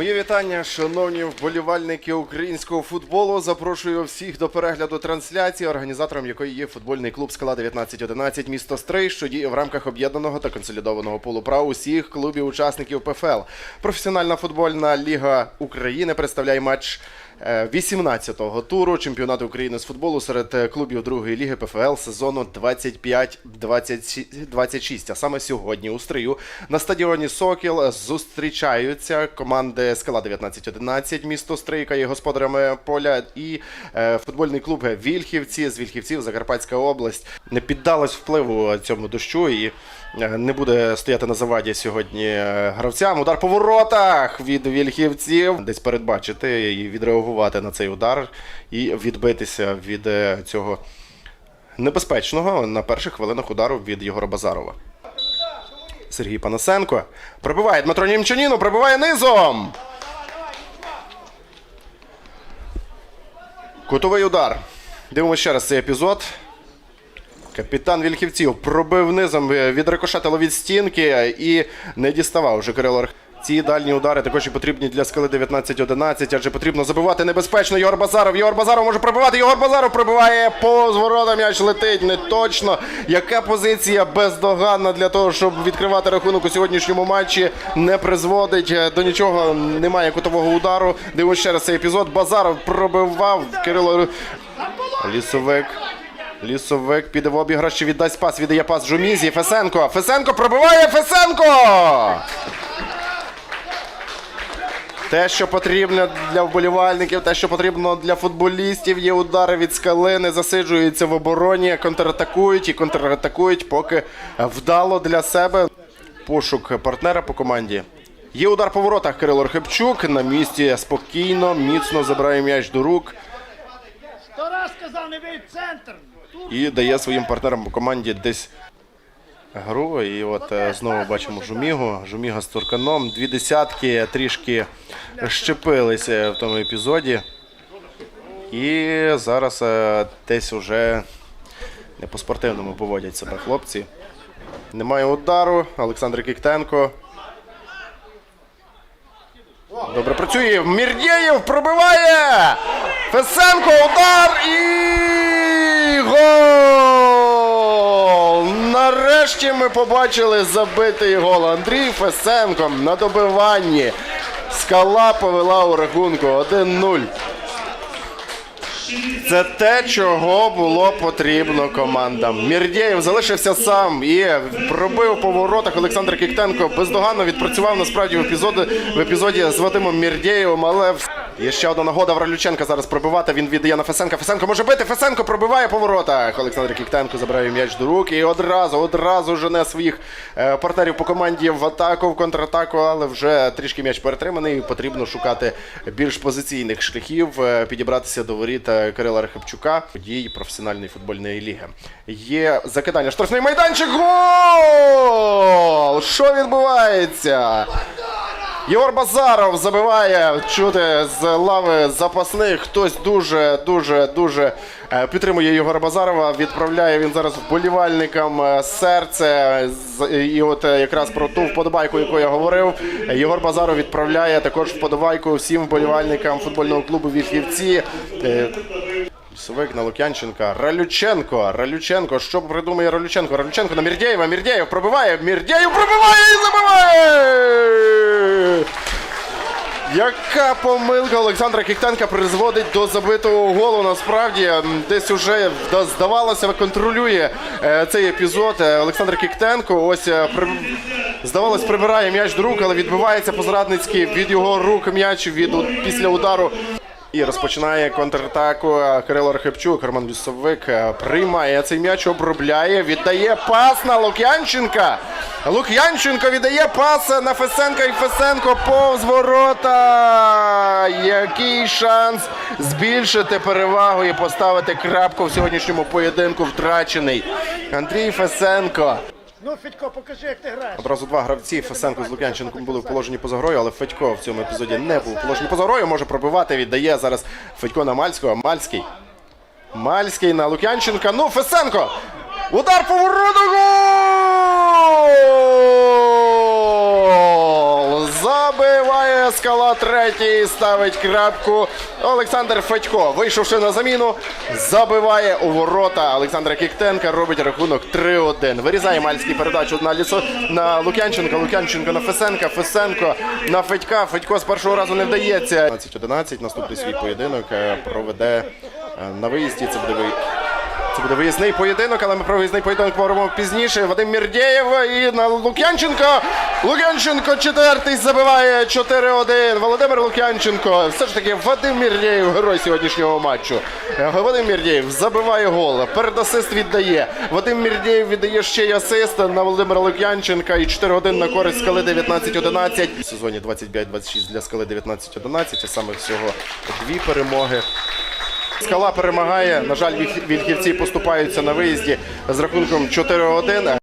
Моє вітання, шановні вболівальники українського футболу. Запрошую всіх до перегляду трансляції, організатором якої є футбольний клуб Скала 1911 місто Стрий, що діє в рамках об'єднаного та консолідованого полу прав усіх клубів учасників ПФЛ. Професіональна футбольна ліга України представляє матч. Е, 18-го туру чемпіонату України з футболу серед е, клубів другої ліги ПФЛ сезону 25-26. А саме сьогодні у стрию на стадіоні Сокіл зустрічаються команди Скала 1911 місто Стрий, яка є господарями поля, і е, футбольний клуб Вільхівці з Вільхівців Закарпатська область не піддалась впливу цьому дощу і е, не буде стояти на заваді сьогодні е, гравцям. Удар по воротах від Вільхівців. Десь передбачити і відреагувати на цей удар і відбитися від е, цього небезпечного на перших хвилинах удару від Єгора Базарова. Сергій Панасенко пробиває Дмитро Німчаніну, пробиває низом. Кутовий удар. Дивимося ще раз цей епізод. Капітан Вільхівців пробив низом, е, відрикошетило від стінки і не діставав вже Кирило Арх- Ці дальні удари також і потрібні для скали 19-11, адже потрібно забивати небезпечно. Єгор Базаров. Єгор Базаров може пробивати. Єгор Базаров пробиває по зворота. М'яч летить не точно. Яка позиція бездоганна для того, щоб відкривати рахунок у сьогоднішньому матчі, не призводить е, до нічого. Немає кутового удару. Дивимося ще раз цей епізод. Базаров пробивав Кирило Лісовик. Лісовик піде в обіграш, віддасть пас, віддає пас Жумізі. Фесенко. Фесенко пробиває Фесенко! Те, що потрібно для вболівальників, те, що потрібно для футболістів, є удари від скалини, засиджуються в обороні, контратакують і контратакують, поки вдало для себе пошук партнера по команді. Є удар по воротах Кирило Архипчук. На місці спокійно, міцно забирає м'яч до рук. Сто раз сказав, не бий в центр. І дає своїм партнерам по команді десь гру. І от е, знову бачимо Жумігу. Жуміга з Турканом. Дві десятки трішки щепилися в тому епізоді. І зараз е, десь уже не по-спортивному поводять себе хлопці. Немає удару. Олександр Кіктенко. Добре працює. Мірдєєв пробиває. Фесенко удар і гол! Нарешті ми побачили забитий гол. Андрій Фесенко на добиванні. Скала повела у рахунку 1-0. Це те, чого було потрібно командам. Мірдєєв залишився сам і пробив по воротах Олександр Кіктенко. Бездоганно відпрацював насправді в епізоді, в епізоді з Вадимом Мірдєєвим, але є ще одна нагода Вралюченка зараз пробивати. Він віддає на Фесенка. Фесенко може бити. Фесенко пробиває по воротах. Олександр Кіктенко забирає м'яч до рук і одразу, одразу жене своїх е, партнерів по команді в атаку, в контратаку, але вже трішки м'яч перетриманий. Потрібно шукати більш позиційних шляхів, е, підібратися до воріт е, Кирила Рахипчука, подій професіональної футбольної ліги. Є закидання штрафний майданчик. Гол! Що відбувається? Єгор Базаров забиває чути з лави запасних. Хтось дуже, дуже, дуже е, підтримує Єгора Базарова. Відправляє він зараз вболівальникам е, серце. І от е, якраз про ту вподобайку, яку я говорив. Єгор Базаров відправляє також вподобайку всім вболівальникам футбольного клубу Вільхівці. Совик на Лук'янченка. Ралюченко. Ралюченко. Що придумає Ралюченко? Ралюченко на Мірдєєва. Мірдєєв пробиває. Мірдєєв пробиває і забиває! Яка помилка Олександра Кіктенка призводить до забитого голу. Насправді десь уже здавалося, контролює е, цей епізод. Е, Олександр Кіктенко. Ось е, при... здавалось, прибирає м'яч до рук, але відбивається по-зрадницьки від його рук м'яч від після удару. І розпочинає контратаку е, Кирило Архипчук. Роман Лісовик е, приймає цей м'яч, обробляє, віддає пас на Лук'янченка. Лук'янченко віддає пас на Фесенка і Фесенко повз ворота. Який шанс збільшити перевагу і поставити крапку в сьогоднішньому поєдинку втрачений. Андрій Фесенко. Ну, Федько, покажи, як ти граєш. Одразу два гравці Фесенко з Лук'янченком були в положенні поза грою, але Федько в цьому епізоді не був в положенні поза грою. Може пробивати, віддає зараз Федько на Мальського. Мальський. Мальський на Лук'янченка. Ну, Фесенко! Удар по вороту! Гол! Забиває Скала третій ставить крапку. Олександр Федько, вийшовши на заміну, забиває у ворота. Олександра Кіктенка робить рахунок 3-1. Вирізає Мальський передачу на лісо на Лук'янченка. Лук'янченко на Фесенка. Фесенко на Федька. Федько з першого разу не вдається. 11-11. Наступний свій поєдинок е, проведе е, на виїзді. Це буде ви. Це буде виїзний поєдинок, але ми про виїзний поєдинок поговоримо пізніше. Вадим Мірдєєв і на Лук'янченко. Лук'янченко четвертий забиває 4-1. Володимир Лук'янченко. Все ж таки Вадим Мірдєєв, герой сьогоднішнього матчу. Е, Вадим Мірдєєв забиває гол. Передасист віддає. Вадим Мірдєєв віддає ще й асист на Володимира Лук'янченка. І 4-1 на користь скали 19-11. В сезоні 25-26 для скали 19-11. І саме всього дві перемоги. Скала перемагає. На жаль, вільх- вільхівці поступаються на виїзді з рахунком 4-1.